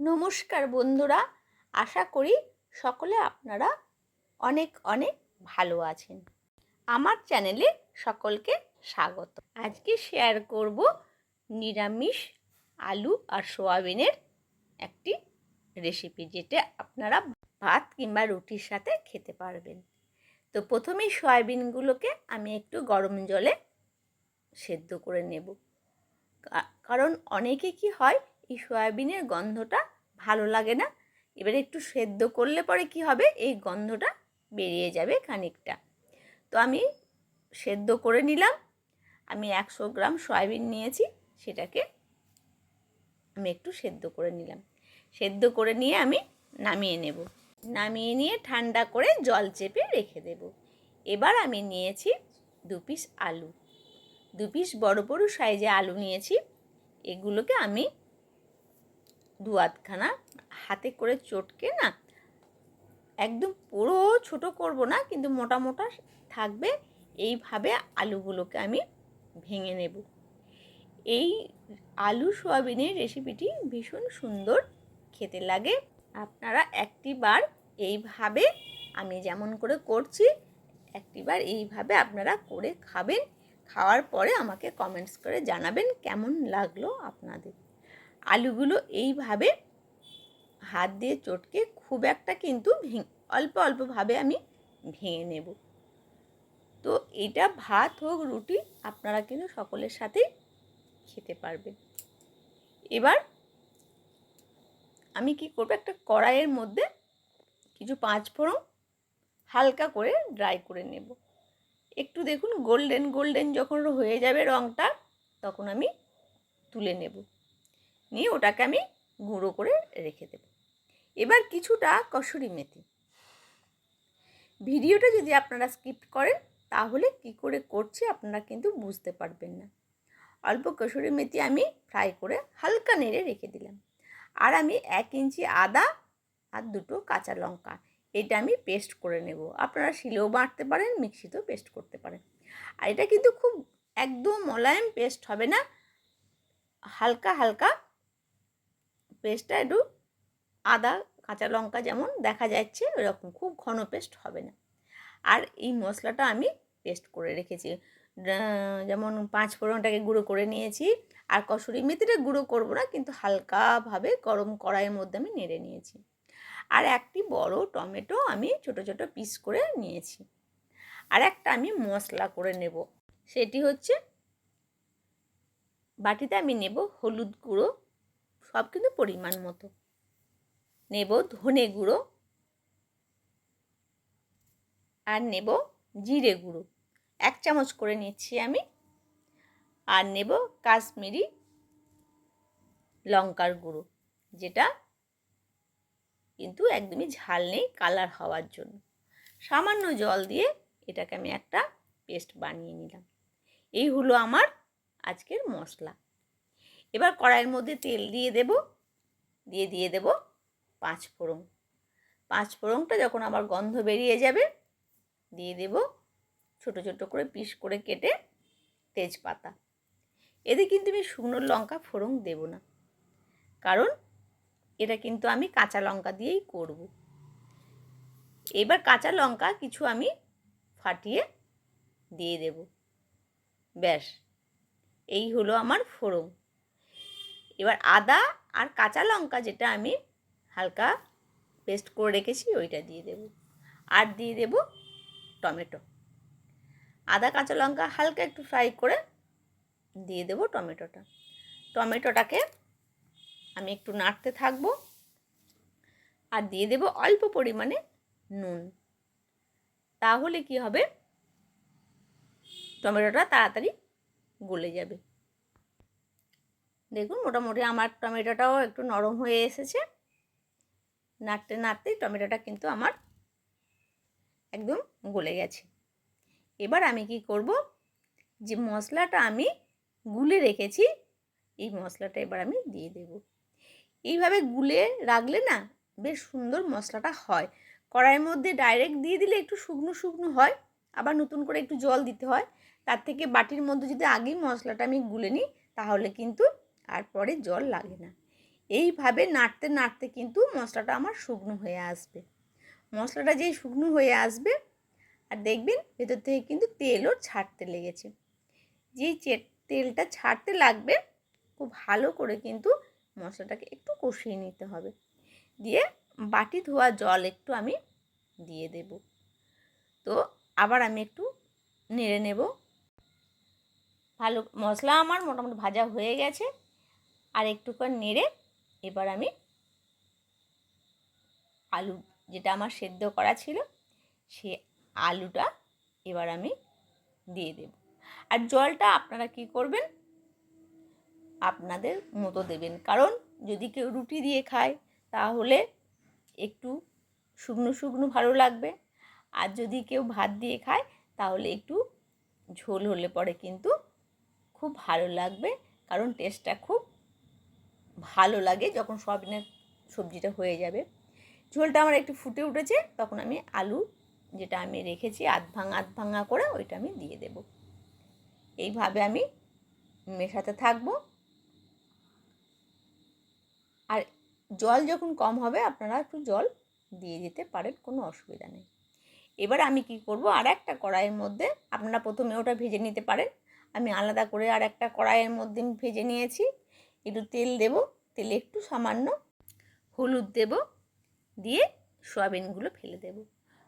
নমস্কার বন্ধুরা, আশা করি সকলে আপনারা অনেক অনেক ভালো আছেন। আমার চ্যানেলে সকলকে স্বাগত। আজকে শেয়ার করব নিরামিষ আলু আর সোয়াবিনের একটি রেসিপি যেটা আপনারা ভাত কিংবা রুটির সাথে খেতে পারবেন। তো প্রথমেই সয়াবিনগুলোকে আমি একটু গরম জলে সেদ্ধ করে নেব। কারণ অনেকে কি হয় এই সয়াবিনের গন্ধটা ভালো লাগে না। এবারে একটু সেদ্ধ করলে পরে কি হবে? এই গন্ধটা বেরিয়ে যাবে খানিকটা। তো আমি সেদ্ধ করে নিলাম। আমি একশো গ্রাম সয়াবিন নিয়েছি, সেটাকে আমি একটু সেদ্ধ করে নিলাম। সেদ্ধ করে নিয়ে আমি নামিয়ে নেব। নামিয়ে নিয়ে ঠান্ডা করে জল চেপে রেখে দেব। এবার আমি নিয়েছি দু পিস আলু। দু পিস বড় বড় সাইজে আলু নিয়েছি। এগুলোকে আমি দু আধখানা হাতে করে চটকে না, একদম পুরো ছোট করব না, কিন্তু মোটা মোটা থাকবে, এইভাবে আলুগুলোকে আমি ভেঙে নেব। এই আলু সোয়াবিনের রেসিপিটি ভীষণ সুন্দর, খেতে লাগে। আপনারা একটিবার এইভাবে, আমি যেমন করে করছি, একটিবার এইভাবে আপনারা করে খাবেন। খাওয়ার পরে আমাকে কমেন্টস করে জানাবেন কেমন লাগল আপনাদের। আলুগুলো এইভাবে হাত দিয়ে চটকে খুব একটা কিন্তু অল্প অল্পভাবে আমি ভেঙে নেব। তো এটা ভাত হোক, রুটি, আপনারা কিন্তু সকলের সাথেই খেতে পারবেন। এবার আমি কি করব, একটা কড়াইয়ের মধ্যে কিছু পাঁচ ফোড়ন হালকা করে ড্রাই করে নেব। একটু দেখুন গোল্ডেন গোল্ডেন যখন হয়ে যাবে রঙটা তখন আমি তুলে নেব। নিয়ে ওটাকে আমি গুঁড়ো করে রেখে দেব। এবার কিছুটা কসুরি মেথি। ভিডিওটা যদি আপনারা স্কিপ করেন, তাহলে কি করে করছি আপনারা কিন্তু বুঝতে পারবেন না। অল্প কসুরি মেথি আমি ফ্রাই করে হালকা নেড়ে রেখে দিলাম। আর আমি এক ইঞ্চি আদা আর দুটো কাঁচা লঙ্কা, এটা আমি পেস্ট করে নেব। আপনারা শিলেও বাটতে পারেন, মিক্সিতেও পেস্ট করতে পারেন। আর এটা কিন্তু খুব একদম মোলায়েম পেস্ট হবে না, হালকা হালকা পেস্টটা একটু আদা, কাঁচা লঙ্কা যেমন দেখা যাচ্ছে, ওরকম খুব ঘন পেস্ট হবে না। আর এই মশলাটা আমি পেস্ট করে রেখেছি। যেমন পাঁচ ফোড়নটাকে গুঁড়ো করে নিয়েছি। আর কসুরি মেথিটা গুঁড়ো করব না, কিন্তু হালকাভাবে গরম কড়াইয়ের মধ্যে আমি নেড়ে নিয়েছি। আর একটি বড় টমেটো আমি ছোট ছোট পিস করে নিয়েছি। আর একটা আমি মশলা করে নেব। সেটি হচ্ছে বাটিতে আমি নেব হলুদ গুঁড়ো। সব কিন্তু পরিমাণ মতো। নেব ধনে গুঁড়ো আর নেব জিরে গুঁড়ো। এক চামচ করে নিচ্ছি আমি। আর নেব কাশ্মীরি লঙ্কার গুঁড়ো, যেটা কিন্তু একদমই ঝাল নেই কালার হওয়ার জন্য। সামান্য জল দিয়ে এটাকে আমি একটা পেস্ট বানিয়ে নিলাম। এই হলো আমার আজকের মশলা। এবার কড়াইয়ের মধ্যে তেল দিয়ে দেব। দিয়ে দিয়ে দেব পাঁচ ফোড়ন। পাঁচ ফোড়নটা যখন আমার গন্ধ বেরিয়ে যাবে, দিয়ে দেব ছোট ছোট করে পিস করে কেটে তেজপাতা। এতে কিন্তু আমি শুকনো লঙ্কা ফোড়ন দেব না। কারণ এটা কিন্তু আমি কাঁচা লঙ্কা দিয়েই করব। এবার কাঁচা লঙ্কা কিছু আমি ফাটিয়ে দিয়ে দেব। ব্যাস, এই হলো আমার ফোড়ন। এবার আদা আর কাঁচা লঙ্কা যেটা আমি হালকা পেস্ট করে রেখেছি, ওইটা দিয়ে দেব। আর দিয়ে দেব টমেটো। আদা, কাঁচা লঙ্কা হালকা একটু ফ্রাই করে দিয়ে দেব টমেটোটা। টমেটোটাকে আমি একটু নাড়তে থাকব আর দিয়ে দেব অল্প পরিমাণে নুন। তাহলে কি হবে? টমেটোটা তাড়াতাড়ি গলে যাবে। দেখুন, মোটামুটি আমার টমেটোটাও একটু নরম হয়ে এসেছে। নাড়তে নাড়তেই টমেটোটা কিন্তু আমার একদম গলে গেছে। এবার আমি কি করব? যে মশলাটা আমি গুলে রেখেছি, এই মশলাটা এবার আমি দিয়ে দেব। এইভাবে গুলে রাখলে না বেশ সুন্দর মশলাটা হয়। কড়াইয়ের মধ্যে ডাইরেক্ট দিয়ে দিলে একটু শুকনো শুকনো হয়, আবার নতুন করে একটু জল দিতে হয়। তার থেকে বাটির মধ্যে যদি আগেই মশলাটা আমি গুলে নিই, তাহলে কিন্তু আর পরে জল লাগে না। এইভাবে নাড়তে নাড়তে কিন্তু মশলাটা আমার শুকনো হয়ে আসবে। মশলাটা যেই শুকনো হয়ে আসবে, আর দেখবেন ভেতর থেকে কিন্তু তেলও ছাড়তে লেগেছে। যেই তেলটা ছাড়তে লাগবে, খুব ভালো করে কিন্তু মশলাটাকে একটু কষিয়ে নিতে হবে। দিয়ে বাটি ধোয়া জল একটু আমি দিয়ে দেব। তো আবার আমি একটু নেড়ে নেব। ভালো, মশলা আমার মোটামুটি ভাজা হয়ে গেছে। আর একটু করে নেড়ে এবার আমি আলু যেটা আমার সেদ্ধ করা ছিল, সে আলুটা এবার আমি দিয়ে দেব। আর জলটা আপনারা কি করবেন? আপনাদের মতো দেবেন। কারণ যদি কেউ রুটি দিয়ে খায়, তাহলে একটু শুকনো শুকনো ভালো লাগবে। আর যদি কেউ ভাত দিয়ে খায়, তাহলে একটু ঝোল হলে পরে কিন্তু খুব ভালো লাগবে। কারণ টেস্টটা খুব ভালো লাগে যখন সয়াবিনের সবজিটা হয়ে যাবে। ঝোলটা আমার একটু ফুটে উঠেছে, তখন আমি আলু যেটা আমি রেখেছি, আধ ভাঙা আধ ভাঙা করে ওইটা আমি দিয়ে দেব। এইভাবে আমি মেশাতে থাকব। আর জল যখন কম হবে, আপনারা একটু জল দিয়ে দিতে পারেন, কোনো অসুবিধা নেই। এবার আমি কি করব, আর একটা কড়াইয়ের মধ্যে, আপনারা প্রথমে ওটা ভেজে নিতে পারেন। আমি আলাদা করে আর একটা কড়াইয়ের মধ্যে ভেজে নিয়েছি। একটু তেল দেব, তেলে একটু সামান্য হলুদ দেব, দিয়ে সোয়াবিনগুলো ফেলে দেব।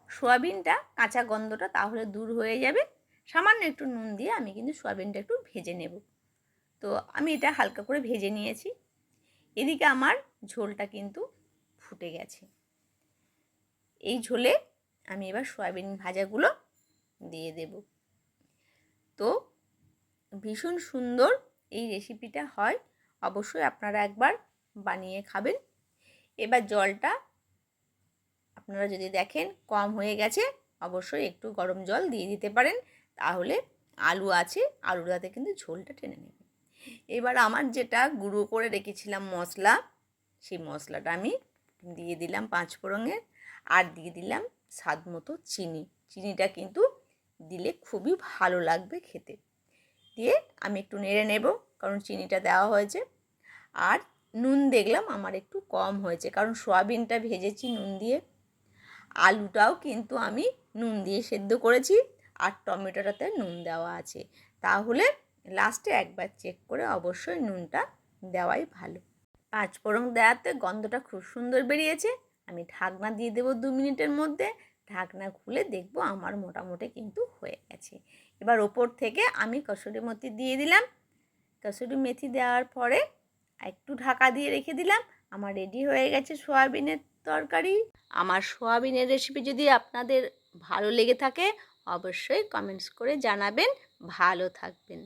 সোয়াবিনটা কাঁচা গন্ধটা তাহলে দূর হয়ে যাবে। সামান্য একটু নুন দিয়ে আমি কিন্তু সোয়াবিনটা একটু ভেজে নেব। তো আমি এটা হালকা করে ভেজে নিয়েছি। এদিকে আমার ঝোলটা কিন্তু ফুটে গেছে। এই ঝোলে আমি এবার সয়াবিন ভাজাগুলো দিয়ে দেব। তো ভীষণ সুন্দর এই রেসিপিটা হয়। অবশ্যই আপনারা একবার বানিয়ে খাবেন। এবার জলটা আপনারা যদি দেখেন কম হয়ে গেছে, অবশ্যই একটু গরম জল দিয়ে দিতে পারেন, তাহলে আলু আছে আলুটাতে কিন্তু ঝোলটা টেনে নেবে এবার আমার যেটা গুঁড়ো করে রেখেছিলাম মশলা, সেই মশলাটা আমি দিয়ে দিলাম পাঁচ ফোড়ঙের আর দিয়ে দিলাম স্বাদ মতো চিনি। চিনিটা কিন্তু দিলে খুবই ভালো লাগবে খেতে। দিয়ে আমি একটু নেড়ে নেব। কারণ চিনিটা দেওয়া হয়েছে। আর নুন দেখলাম আমার একটু কম হয়েছে, কারণ সোয়াবিনটা ভেজেছি নুন দিয়ে। আলুটাও কিন্তু আমি নুন দিয়ে সেদ্ধ করেছি আর টমেটোটাতে নুন দেওয়া আছে। তাহলে লাস্টে একবার চেক করে অবশ্যই নুনটা দেওয়াই ভালো। পাঁচ ফোড়ন দেওয়াতে গন্ধটা খুব সুন্দর বেরিয়েছে। আমি ঢাকনা দিয়ে দেবো দু মিনিটের মধ্যে। ঢাকনা খুলে দেখব আমার মোটামুটি কিন্তু হয়ে গেছে। এবার ওপর থেকে আমি কসুরি মেথি দিয়ে দিলাম। কসুরি মেথি দেওয়ার পরে একটু ঢাকা দিয়ে রেখে দিলাম। আমার রেডি হয়ে গেছে সোয়াবিনের তরকারি। আমার সোয়াবিনের রেসিপি যদি আপনাদের ভালো লেগে থাকে, অবশ্যই কমেন্টস করে জানাবেন। ভালো থাকবেন।